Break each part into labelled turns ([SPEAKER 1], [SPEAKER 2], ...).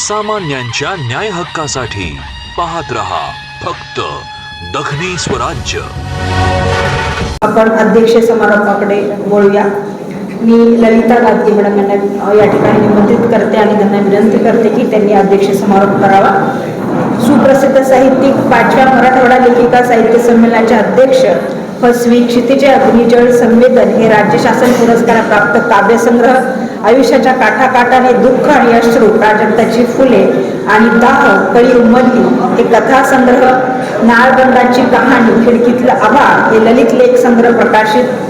[SPEAKER 1] सामान्यांच्या न्याय हक्कासाठी पाहत रहा फक्त दखनी स्वराज्य.
[SPEAKER 2] आपण अध्यक्ष समारोपाकडे बोलूया मी ललिता गादगे मॅडम यांना या ठिकाणी निमंत्रित करते आणि त्यांना विनंती करते की त्यांनी अध्यक्ष समारोप करावा. सुप्रसिद्ध साहित्यिक पाचव्या मराठवाडा लेखिका साहित्य संमेलनाचे अध्यक्ष फसवी क्षितिजे अग्निजळ संवेदन हे राज्य शासन पुरस्कार प्राप्त काव्यसंग्रह आयुष्याच्या काठाकाठाने दुःख आणि अश्रू प्राजक्ताची फुले आणि दाह कळी उमलली. हे कथासंग्रह नाळबंदाची कहाणी खिडकीतलं आभाळ हे ललित लेख संग्रह प्रकाशित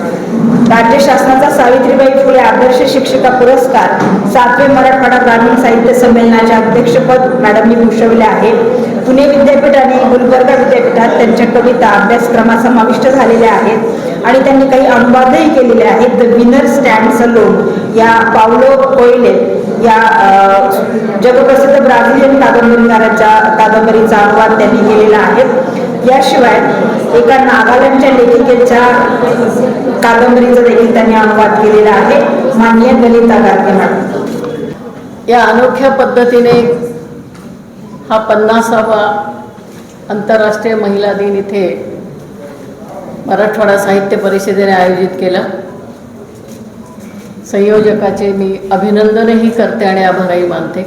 [SPEAKER 2] राज्य शासनाचा सावित्रीबाई फुले आदर्श शिक्षिका पुरस्कार सातवे मराठवाडा ग्रामीण साहित्य संमेलनाचे अध्यक्षपद मॅडमनी भूषवले आहे पुणे विद्यापीठ आणि गुलबर्गा विद्यापीठात त्यांच्या कविता अभ्यासक्रमात समाविष्ट झालेल्या आहेत आणि त्यांनी काही अनुवादही केलेले आहेत. द विनर स्टँड सलोन या पावलो कोयले या जगप्रसिद्ध ब्राझिलियन कादंबरीकाराच्या कादंबरीचा अनुवाद त्यांनी केलेला आहे. याशिवाय एका नागालँडच्या लेखिकेच्या कादंबरीचा देखील त्यांनी अनुवाद केलेला आहे. मान्य दलिता गाडगे
[SPEAKER 3] या अनोख्या पद्धतीने हा पन्नासावा आंतरराष्ट्रीय महिला दिन इथे मराठवाडा साहित्य परिषदेने आयोजित केला. संयोजकाचे मी अभिनंदनही करते आणि आभारही मानते.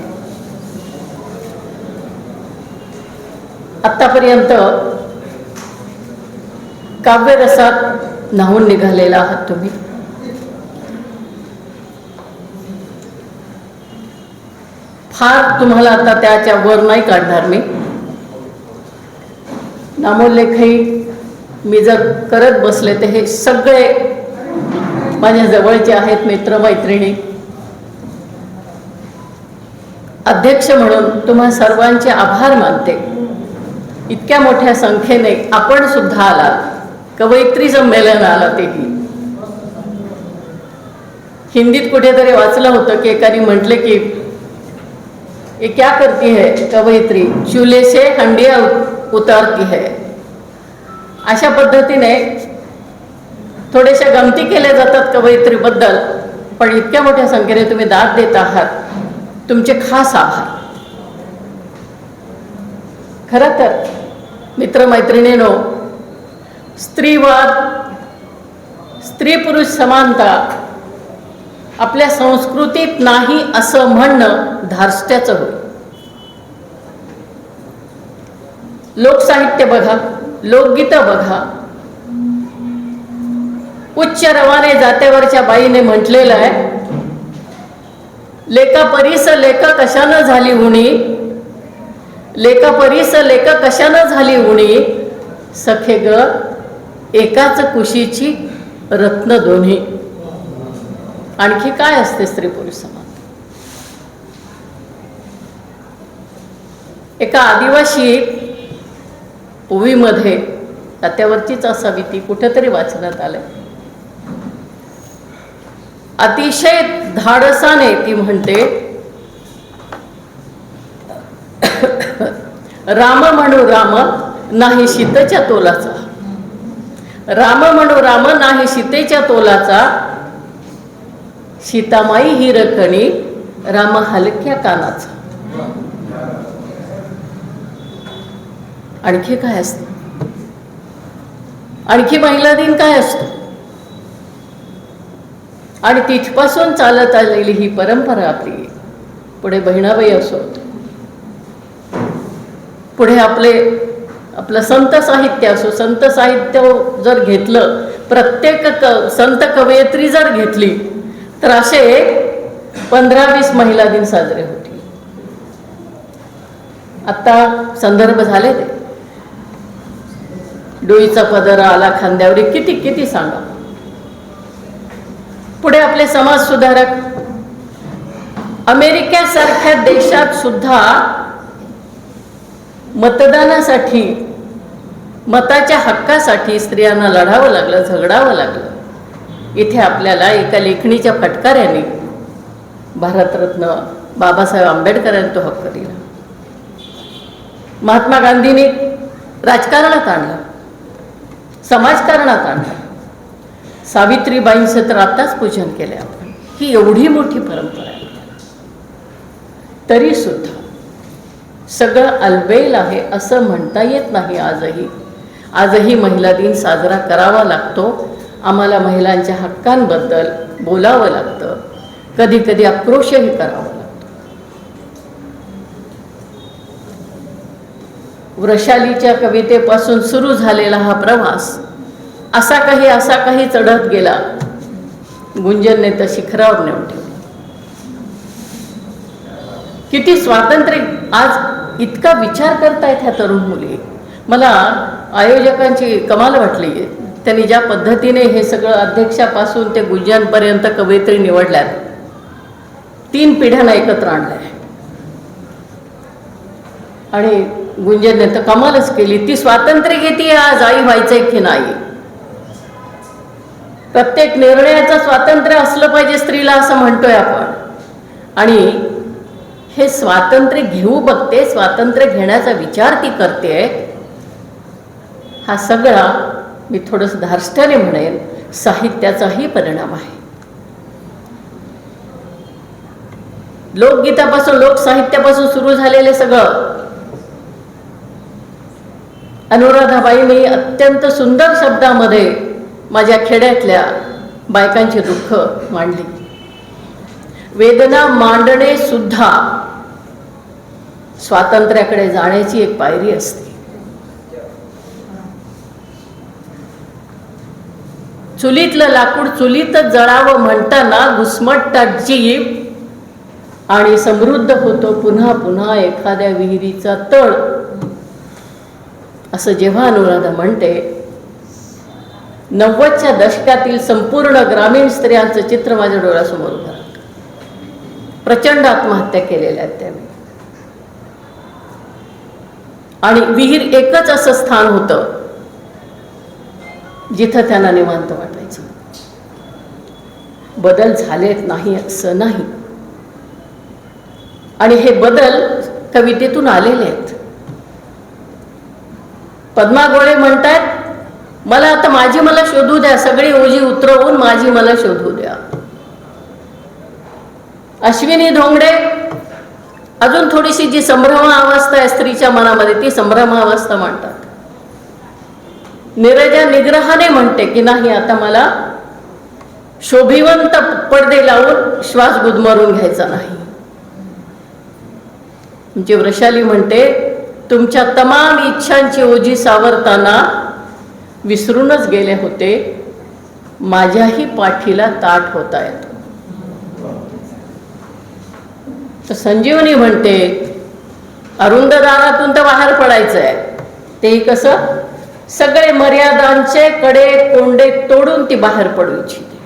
[SPEAKER 3] आत्तापर्यंत काव्यरसात न्हावून निघालेला आहात तुम्ही. फार तुम्हाला आता त्याच्या वर नाही काढणार मी. नामोल्लेखही मी जर करत बसले तर हे सगळे माझ्या जवळचे आहेत मित्रमैत्रिणी. अध्यक्ष म्हणून तुम्हा सर्वांचे आभार मानते. इतक्या मोठ्या संख्येने आपण सुद्धा आलात. कवयित्री संमेलन आला तेही हिंदीत कुठेतरी वाचलं होतं की एकाने म्हटले की ये क्या करती है कवयित्री चुले से हंडिया उत- उतारती है. अशा पद्धतीने थोड्याशा गमती केल्या जातात कवयित्रीबद्दल पण इतक्या मोठ्या संख्येने तुम्ही दाद देत आहात. तुमचे खास आभार. खरं तर मित्रमैत्रिणीनो स्त्रीवाद स्त्री पुरुष समानता आपल्या संस्कृतीत नाही असं म्हणणं धारस्ट्याचं होय. लोकसाहित्य बघा लोकगीतं बघा. उच्च रवाने जात्यावरच्या बाईने म्हटलेलं आहे लेखा परीस लेख कशानं झाली उणी लेखा परीस लेख कशानं झाली उणी सखे ग एकाच कुशीची रत्न दोन्ही. आणखी काय असते स्त्री पुरुष समाज? एका आदिवासी ओवीमध्ये त्यावरचीच असावी ती कुठेतरी वाचण्यात आलंय. अतिशय धाडसाने ती म्हणते राम म्हणू राम नाही शीतच्या तोलाचा. राम म्हणू राम नाही सीतेच्या तोलाचा. सीतामाई ही रखणी राम हलक्या कानाचा. आणखी काय असतं? आणखी महिला दिन काय असतो? आणि तिथपासून चालत आलेली ही परंपरा आपली. पुढे बहिणाबाई असो. पुढे आपले आपलं संत साहित्य असो संत साहित्य जर घेतलं प्रत्येक क संत कवयित्री जर घेतली तर असे पंधरा वीस महिला दिन साजरे होतील. आत्ता संदर्भ झाले ते. डोईचा पदर आला खांद्यावर किती किती सांगा. पुढे आपले समाज सुधारक अमेरिकेसारख्या देशात सुद्धा मतदानासाठी मताच्या हक्कासाठी स्त्रियांना लढावं लागलं झगडावं लागलं. इथे आपल्याला एका लेखणीच्या फटकाऱ्याने भारतरत्न बाबासाहेब आंबेडकरांनी तो हक्क दिला. महात्मा गांधींनी राजकारणात आणलं समाजकारणात आणलं. सावित्रीबाईंचं तर आत्ताच पूजन केलं आपण. ही एवढी मोठी परंपरा आहे. तरी सुद्धा सगळं अलबेल आहे असं म्हणता येत नाही आजही. आजही महिला दिन साजरा करावा लागतो. आम्हाला महिलांच्या हक्कांबद्दल बोलावं लागतं. कधी कधी आक्रोशही करावा लागतो. वृषालीच्या कवितेपासून सुरू झालेला हा प्रवास असा काही असा काही चढत गेला. गुंजनने तर शिखरावर नेऊन ठेवला. किती स्वातंत्र्य. आज इतका विचार करतायत ह्या तरुण मुली. मला आयोजकांची कमाल वाटली. त्यांनी ज्या पद्धतीने हे सगळं अध्यक्षापासून ते गुंजनपर्यंत कवयित्री निवडल्यात तीन पिढ्यांना एकत्र आणलंय. आणि गुंजनने तर कमालच केली. ती स्वातंत्र्य घेते आज आई व्हायचंय की नाही? प्रत्येक निर्णयाचं स्वातंत्र्य असलं पाहिजे स्त्रीला असं म्हणतोय आपण. आणि हे स्वातंत्र्य घेऊ बघते स्वातंत्र्य घेण्याचा विचार ती करते. हा सगळा मी थोडंसं धार्ष्ट्याने म्हणेन साहित्याचाही परिणाम आहे. लोकगीतापासून लोकसाहित्यापासून सुरू झालेले सगळं. अनुराधाबाईंनी अत्यंत सुंदर शब्दामध्ये माझ्या खेड्यातल्या बायकांची दुःख मांडली. वेदना मांडणे सुद्धा स्वातंत्र्याकडे जाण्याची एक पायरी असते. चुलीतलं लाकूड चुलीतच जळावं म्हणताना घुसमटतात जीव आणि समृद्ध होतो पुन्हा पुन्हा एखाद्या विहिरीचा तळ. असं जेव्हा अनुराधा म्हणते नव्वदच्या दशकातील संपूर्ण ग्रामीण स्त्रियांचं चित्र माझ्या डोळ्यासमोर उभं प्रचंड आत्महत्या केलेल्या आहेत त्यांनी. आणि विहीर एकच असं स्थान होतं जिथं त्यांना निवांत वाटायचं. बदल झालेत नाही असं नाही. आणि हे बदल कवितेतून आलेले आहेत. पद्मा गोळे म्हणतात मला आता माझी मला शोधू द्या सगळी ओझी उतरवून माझी मला शोधू द्या. अश्विनी धोंगडे अजून थोडीशी जी संभ्रमावस्था आहे स्त्रीच्या मनामध्ये ती संभ्रमावस्था म्हणतात. निरजा निग्रहाने म्हणते की नाही आता मला शोभिवंत पडदे लावून श्वास गुदमरून घ्यायचा नाही. म्हणजे वृषाली म्हणते तुमच्या तमाम इच्छांची ओझी सावरताना विसरूनच गेले होते. माझ्याही पाठीला ताट होता येतो. तर संजीवनी म्हणते अरुंद दारातून तर बाहेर पडायचं आहे तेही कसं? सगळे मर्यादांचे कडे कोंडे तोडून ती बाहेर पडू इच्छिते.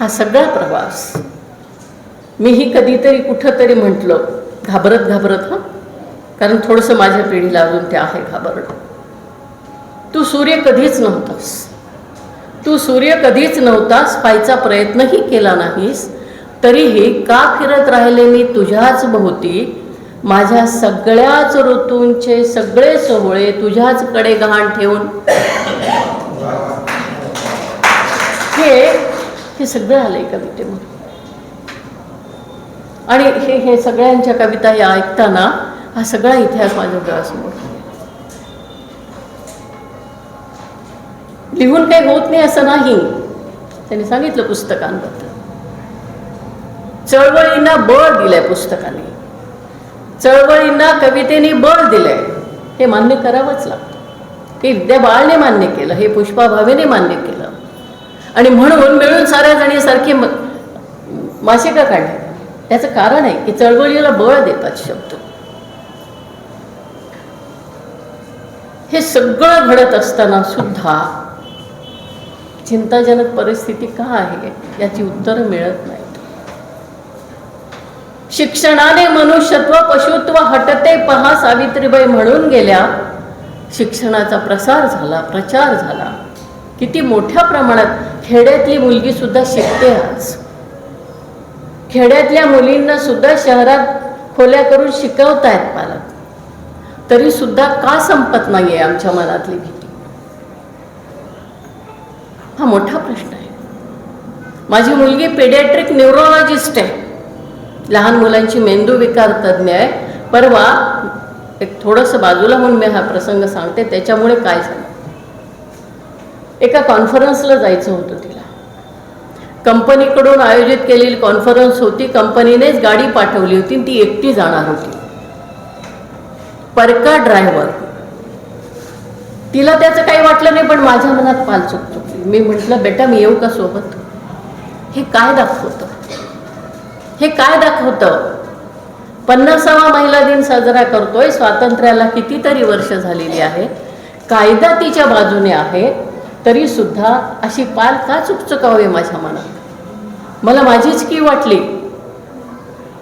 [SPEAKER 3] हा सगळा प्रवास. मीही कधीतरी कुठंतरी म्हटलं घाबरत घाबरत हां? कारण थोडंसं माझ्या पिढीला अजून ते आहे घाबरणं तू सूर्य कधीच नव्हतास. तू सूर्य कधीच नव्हतास पाहायचा प्रयत्नही केला नाहीस तरीही का फिरत राहिले मी तुझ्याच भोवती? माझ्या सगळ्याच ऋतूंचे सगळे सोहळे तुझ्याच कडे गहाण ठेवून. हे हे सगळं आलंय कवितेमध्ये आणि हे हे सगळ्यांच्या कविता या ऐकताना हा सगळा इतिहास माझ्या डोळ्यासमोर लिहून काही होत नाही असं नाही. त्यांनी सांगितलं पुस्तकांबद्दल. चळवळींना बळ दिलंय पुस्तकाने. चळवळींना कवितेने बळ दिलंय. हे मान्य करावंच लागतं. हे विद्या बाळने मान्य केलं हे पुष्पा भावेने मान्य केलं. आणि म्हणून मिळून साऱ्या जणी सारखे मासिका काढली. त्याचं कारण आहे की चळवळीला बळ देतात शब्द. हे सगळं घडत असताना सुद्धा चिंताजनक परिस्थिती का आहे याची उत्तरं मिळत नाही. शिक्षणाने मनुष्यत्व पशुत्व हटते पहा सावित्रीबाई म्हणून गेल्या. शिक्षणाचा प्रसार झाला प्रचार झाला. किती मोठ्या प्रमाणात खेड्यातली मुलगी सुद्धा शिकते आज. खेड्यातल्या मुलींना सुद्धा शहरात खोल्या करून शिकवतायत पालक. तरी सुद्धा का संपत नाहीये आमच्या मनातली भीती? हा मोठा प्रश्न आहे. माझी मुलगी पेडियाट्रिक न्यूरोलॉजिस्ट आहे. लहान मुलांची मेंदू विकार तज्ज्ञ आहे. परवा एक थोडंसं बाजूला होऊन मी हा प्रसंग सांगते त्याच्यामुळे काय झालं? एका कॉन्फरन्सला जायचं होतं तिला. कंपनीकडून आयोजित केलेली कॉन्फरन्स होती कंपनीनेच गाडी पाठवली होती आणि ती एकटी जाणार होती. परका ड्रायव्हर. तिला त्याचं काही वाटलं नाही पण माझ्या मनात पाल चुकतो मी म्हटलं बेटा मी येऊ का सोबत? हे काय दाखवतं? हे काय दाखवतं? पन्नासावा महिला दिन साजरा करतोय. स्वातंत्र्याला कितीतरी वर्ष झालेली आहे. कायदा तिच्या बाजूने आहे. तरी सुद्धा अशी पाल का चुकचुकावी माझ्या मनात? मला माझीच की वाटली?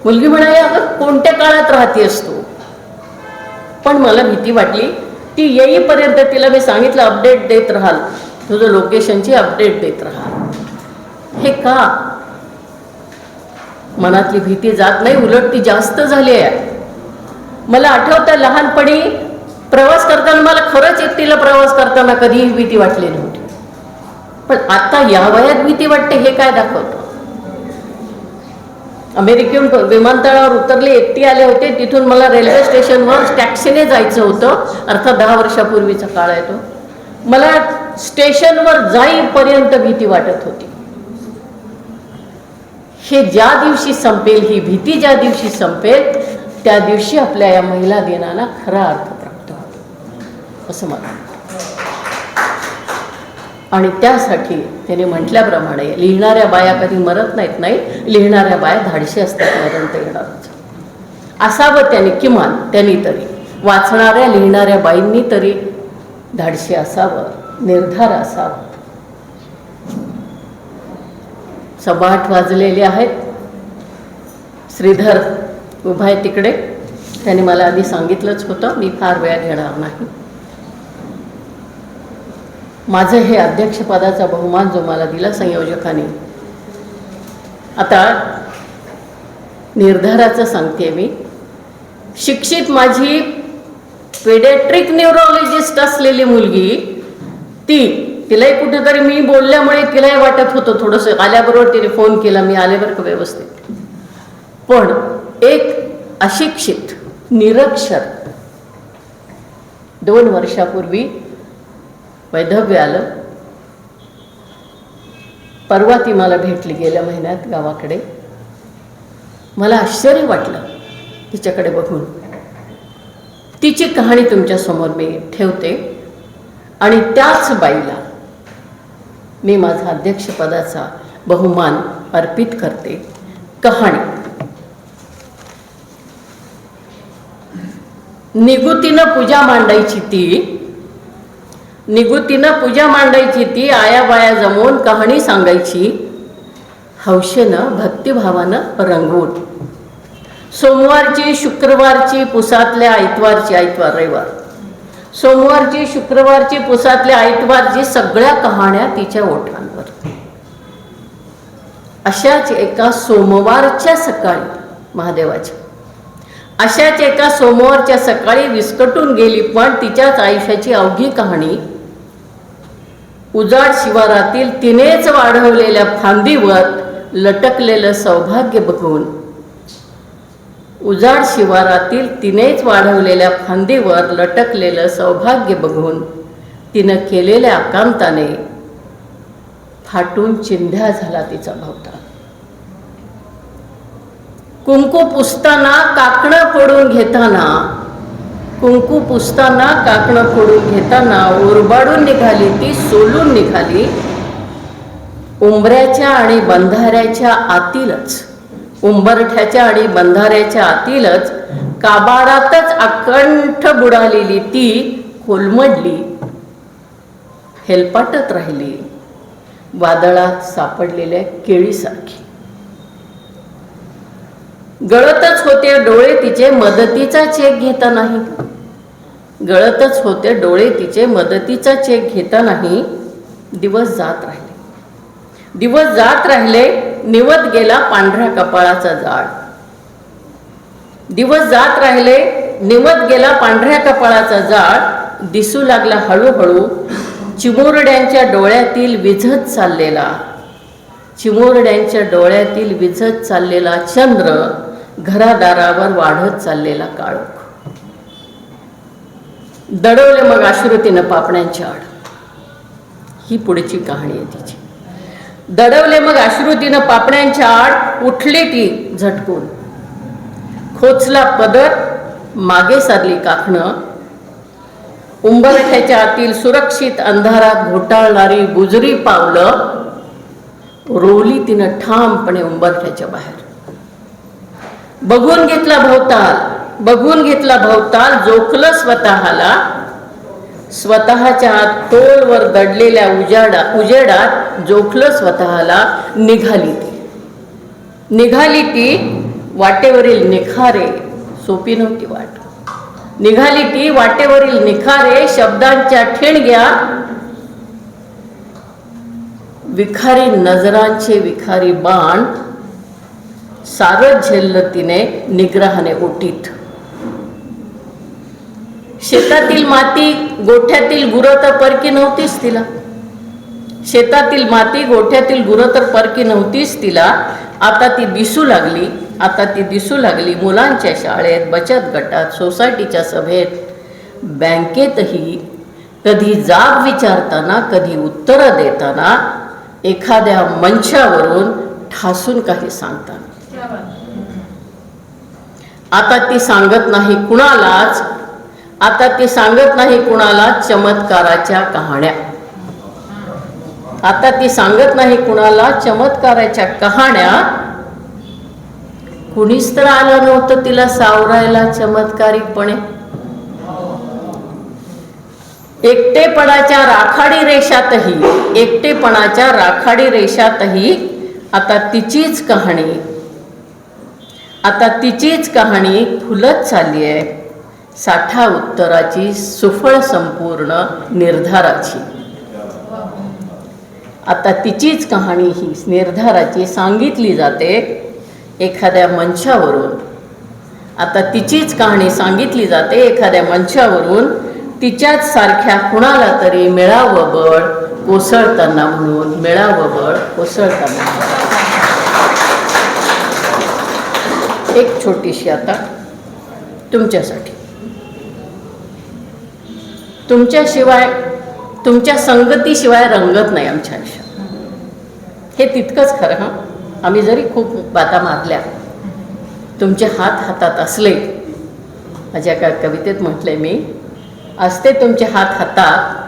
[SPEAKER 3] मुलगी म्हणाली अगं कोणत्या काळात राहतेस तू? पण मला भीती वाटली. ती येईपर्यंत तिला मी सांगितलं अपडेट देत राहाल. तुझं लोकेशनची अपडेट देत राहाल. हे का? मनातली भीती जात नाही उलट ती जास्त झाली आहे. मला आठवतं लहानपणी प्रवास करताना मला खरंच एकटीला प्रवास करताना कधीही भीती वाटली नव्हती. पण आता या वयात भीती वाटते हे काय दाखवत? अमेरिकेहून विमानतळावर उतरले एकटी आले होते तिथून मला रेल्वे स्टेशनवर टॅक्सीने जायचं होतं. अर्थात दहा वर्षापूर्वीचा काळ आहे तो. मला स्टेशनवर जाईपर्यंत भीती वाटत होती. हे ज्या दिवशी संपेल ही भीती ज्या दिवशी संपेल त्या दिवशी आपल्या या महिला दिनाला खरा अर्थ प्राप्त होतो. असं मला आणि त्यासाठी त्याने म्हटल्याप्रमाणे लिहिणाऱ्या बाया कधी मरत नाहीत नाही? लिहिणाऱ्या बाया धाडशी असतात मरण येणारच असावं त्याने किमान त्यांनी तरी. वाचणाऱ्या लिहिणाऱ्या बाईंनी तरी धाडशी असावं निर्धार असावं. सबाट वाजलेले आहेत. श्रीधर उभा आहे तिकडे. त्याने मला आधी सांगितलंच होतं मी फार वेळ घेणार नाही. माझं हे अध्यक्षपदाचा बहुमान जो मला दिला संयोजकाने. आता निर्धाराचं सांगते मी. शिक्षित माझी पेडेट्रिक न्यूरोलॉजिस्ट असलेली मुलगी ती तिलाही कुठेतरी मी बोलल्यामुळे तिलाही वाटत होतं थोडंसं. आल्याबरोबर तिने फोन केला मी आले बरं का व्यवस्थित. पण एक अशिक्षित निरक्षर दोन वर्षापूर्वी वैधव्य आलं. परवा ती मला भेटली गेल्या महिन्यात गावाकडे. मला आश्चर्य वाटलं तिच्याकडे बघून. तिची कहाणी तुमच्यासमोर मी ठेवते. आणि त्याच बाईला मी माझा अध्यक्षपदाचा बहुमान अर्पित करते. कहाणी. निगुतीनं पूजा मांडायची ती. निगुतीनं पूजा मांडायची ती आया बाया जमवून कहाणी सांगायची. हौशेनं भक्तिभावानं रंगवून. सोमवारची शुक्रवारची पुसातल्या आयतवारची आयतवार रविवार. सोमवारची शुक्रवारची पुसातल्या आयतवारची सगळ्या कहाण्या तिच्या ओठांवर. अशाच एका सोमवारच्या सकाळी महादेवाच्या. अशाच एका सोमवारच्या सकाळी विस्कटून गेली पण तिच्याच आयुष्याची अवघी कहाणी उजाड शिवारातील तिनेच वाढवलेल्या फांदीवर लटकलेलं सौभाग्य बघून उजाड शिवारातील तिनेच वाढवलेल्या फांदीवर लटकलेलं सौभाग्य बघून तिनं केलेल्या आकांताने फाटून चिंध्या झाला तिचा भावता. कुंकू पुसताना काकणं फोडून घेताना कुंकू पुसताना काकणं फोडून घेताना उरबाडून निघाली ती सोलून निघाली. उंबऱ्याच्या आणि बंधाऱ्याच्या आतीलच. उंबरठ्याच्या आणि बंधाऱ्याच्या आतीलच काबारातच अकंठ बुडालेली ती कोलमडली हेलपाटत राहिली. वादळात सापडलेल्या केळीसारखी. गळतच होते डोळे तिचे मदतीचा चेक घेता नाही. गळतच होते डोळे तिचे मदतीचा चेक घेता नाही. दिवस जात राहिले. दिवस जात राहिले निवत गेला पांढऱ्या कपाळाचा जाळ दिवस जात राहिले निवत गेला पांढऱ्या कपाळाचा जाळ दिसू लागला हळूहळू चिमुरड्यांच्या डोळ्यातील विझत चाललेला. चिमुरड्यांच्या डोळ्यातील विझत चाललेला चंद्र घरादारावर वाढत चाललेला काळोख. दडवले मग आश्रुतीनं पापण्यांच्या आड. ही पुढची कहाणी आहे तिची. दडवले मग अश्रुतीनं पापण्यांच्या आड उठली ती झटकून. खोचला पदर मागे सारली काखणं. उंबरठ्याच्या आतील सुरक्षित अंधारात घोटाळणारी गुजरी पावलं. रोली तिनं ठामपणे उंबरठ्याच्या बाहेर. बघून घेतला भवताल बघून घेतला भवताल जोखलं स्वतःला. स्वतःच्या तोलवर दडलेल्या उजाडा उजेडात जोखलं स्वतःला निघाली ती. निघाली ती वाटेवरील निखारे सोपी नव्हती वाट. निघाली ती वाटेवरील निखारे शब्दांच्या ठिणग्या विखारी नजरांचे विखारी बाण सारं झेललं तिने निग्रहाने ओटीत. शेतातील माती गोठ्यातील गुरं तर परकी नव्हतीच तिला. शेतातील माती गोठ्यातील गुरं तर परकी नव्हतीच तिला. आता ती दिसू लागली आता ती दिसू लागली मुलांच्या शाळेत बचत गटात सोसायटीच्या सभेत. बँकेतही कधी जाब विचारताना कधी उत्तरं देताना एखाद्या मंचावरून ठासून काही सांगताना. आता ती सांगत नाही कुणालाच आता ती सांगत नाही कुणाला चमत्काराच्या कहाण्या. आता ती सांगत नाही कुणाला चमत्काराच्या कहाण्या. कुणीच तर आलं नव्हतं तिला सावरायला चमत्कारिकपणे. एकटेपणाच्या राखाडी रेषातही एकटेपणाच्या राखाडी रेषातही आता तिचीच कहाणी. आता तिचीच कहाणी फुलत चालली आहे. साठा उत्तराची सुफळ संपूर्ण निर्धाराची. आता तिचीच कहाणी ही निर्धाराची सांगितली जाते एखाद्या मंचावरून. आता तिचीच कहाणी सांगितली जाते एखाद्या मंचावरून. तिच्याच सारख्या कुणाला तरी मिळावं बळ कोसळताना म्हणून मिळावं बळ कोसळताना एक छोटीशी आता तुमच्यासाठी. तुमच्याशिवाय तुमच्या संगतीशिवाय रंगत नाही आमच्या आयुष्यात. हे तितकंच खरं हां. आम्ही जरी खूप बाता मारल्या तुमचे हात हातात असले माझ्या का कवितेत म्हटलंय मी असते तुमचे हात हातात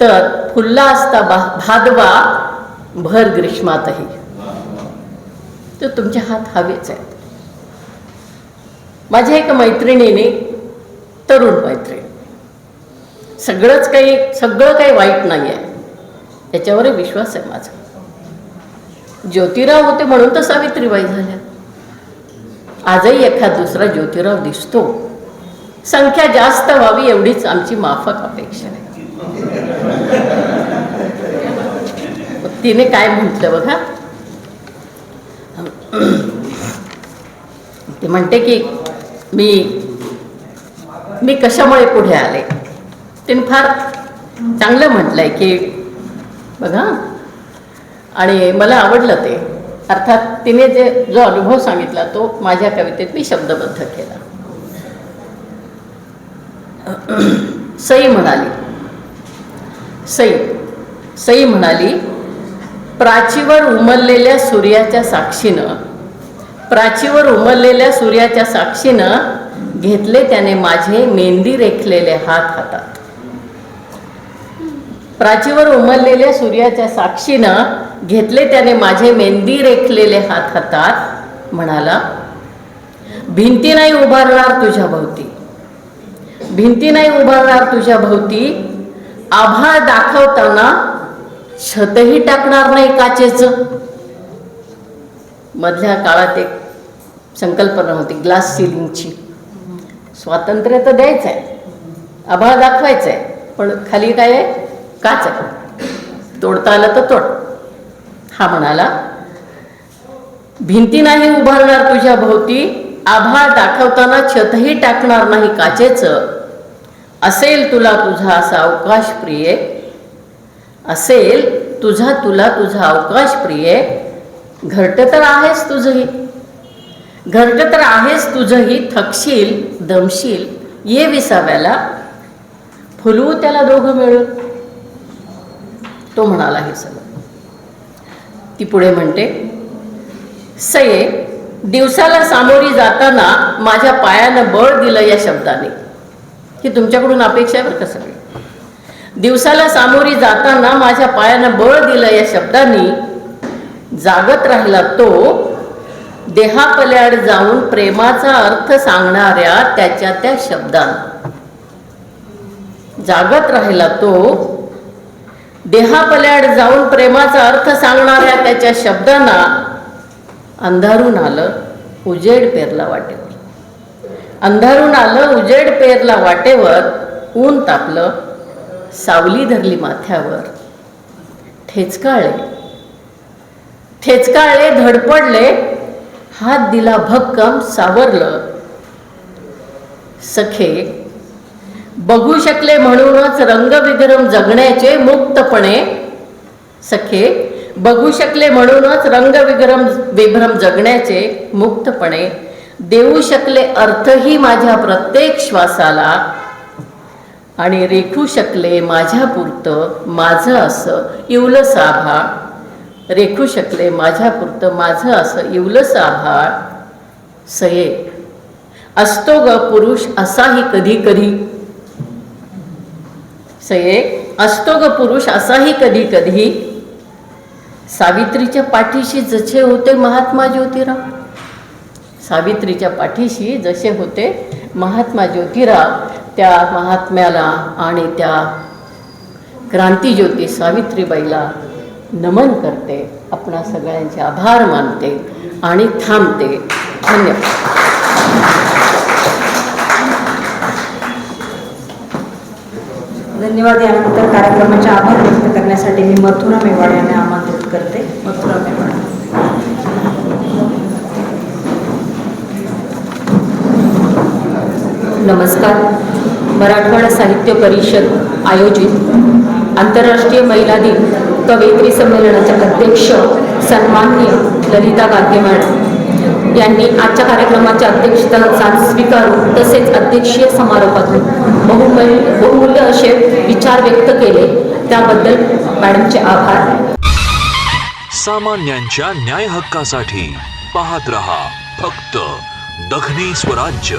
[SPEAKER 3] तर फुल्ला असता बा भादवा भर ग्रीष्मातही. तर तुमचे हात हवेच आहेत. माझ्या एका मैत्रिणीने तरुण मैत्रीण सगळंच काही सगळं काही वाईट नाही आहे त्याच्यावरही विश्वास आहे माझा. ज्योतिराव होते म्हणून तर सावित्रीबाई झाल्या. आजही एखाद दुसरा ज्योतिराव दिसतो. संख्या जास्त व्हावी एवढीच आमची माफक अपेक्षा आहे. तिने काय म्हटलं बघा? ते म्हणते की मी मी कशामुळे पुढे आले? त्याने फार चांगलं म्हटलंय की बघा. आणि मला आवडलं ते. अर्थात तिने जे जो अनुभव सांगितला तो माझ्या कवितेत मी शब्दबद्ध केला. सई म्हणाली. सई. सई म्हणाली प्राचीवर उमललेल्या सूर्याच्या साक्षीनं प्राचीवर उमललेल्या सूर्याच्या साक्षीनं घेतले त्याने माझे मेंदी रेखलेले हात हातात. प्राचीवर उमललेल्या सूर्याच्या साक्षीनं घेतले त्याने माझे मेहंदी रेखलेले हात हातात. म्हणाला भिंती नाही उभारणार तुझ्या भोवती. भिंती नाही उभारणार तुझ्या भोवती. आभाळ दाखवताना छतही टाकणार नाही काचेचं. मधल्या काळात एक संकल्पना होती ग्लास सिलिंगची. स्वातंत्र्य तर द्यायचं आहे आभाळ दाखवायचं आहे पण खाली काय आहे? काच आहे. तोडता आलं तर तोड. हा म्हणाला भिंती नाही उभारणार तुझ्या भोवती आभाळ दाखवताना छतही टाकणार नाही काचेचं. असेल तुला तुझा असा अवकाश प्रिय. असेल तुझा तुला तुझा अवकाश प्रिय. घरटं तर आहेस तुझंही. घरट तर आहेस तुझंही थकशील दमशील. ये विसाव्याला. फुलवू त्याला दोघं मिळून. तो म्हणाला हे सगळं. ती पुढे म्हणते सये दिवसाला सामोरी जाताना माझ्या पायानं बळ दिलं या शब्दाने. की तुमच्याकडून अपेक्षा आहे बरं का सगळी? दिवसाला सामोरी जाताना माझ्या पायानं बळ दिलं या शब्दाने जागत राहिला तो देहापल्याड जाऊन प्रेमाचा अर्थ सांगणाऱ्या त्याच्या त्या शब्दांना. जागत राहिला तो देहापल्याड जाऊन प्रेमाचा अर्थ सांगणाऱ्या त्याच्या शब्दांना अंधारून आलं उजेड पेरला वाटेवर. अंधारून आलं उजेड पेरला वाटेवर ऊन तापलं सावली धरली माथ्यावर. ठेचकाळे. ठेचकाळे धडपडले हात दिला भक्कम सावरलं. सखे बघू शकले म्हणूनच रंगविग्रम जगण्याचे मुक्तपणे सखे बघू शकले म्हणूनच रंगविग्रम विभ्रम जगण्याचे मुक्तपणे देऊ शकले अर्थही माझ्या प्रत्येक श्वासाला आणि रेखू शकले माझ्यापुरतं माझं असं इवलस साभा. रेखू शकले माझ्यापुरतं माझं असं इवलस साभा. सये असतो ग पुरुष असाही कधी कधी सये असतो ग पुरुष असाही कधी कधी सावित्रीच्या पाठीशी जसे होते महात्मा ज्योतिराव. सावित्रीच्या पाठीशी जसे होते महात्मा ज्योतिराव त्या महात्म्याला आणि त्या क्रांतीज्योती सावित्रीबाईला नमन करते आपणा सगळ्यांचे आभार मानते आणि थांबते. धन्यवाद.
[SPEAKER 2] धन्यवाद. यानंतर कार्यक्रमाचे आभार व्यक्त करण्यासाठी मी मथुरा मेवाड यांना आमंत्रित करते. मथुरा मेवाड.
[SPEAKER 4] नमस्कार. मराठवाडा साहित्य परिषद आयोजित आंतरराष्ट्रीय महिला दिन कवयित्री संमेलनाच्या अध्यक्ष सन्माननीय ललिता गांधी मॅडम. यांनी आजच्या कार्यक्रमाच्या अध्यक्षता स्वीकारून तसेच अध्यक्षीय समारोपातून बहुमल बहुमूल्य असे विचार व्यक्त केले. त्याबद्दल मॅडमचे आभार.
[SPEAKER 1] सामान्यांच्या न्याय हक्कासाठी पाहत रहा फक्त दखनी स्वराज्य.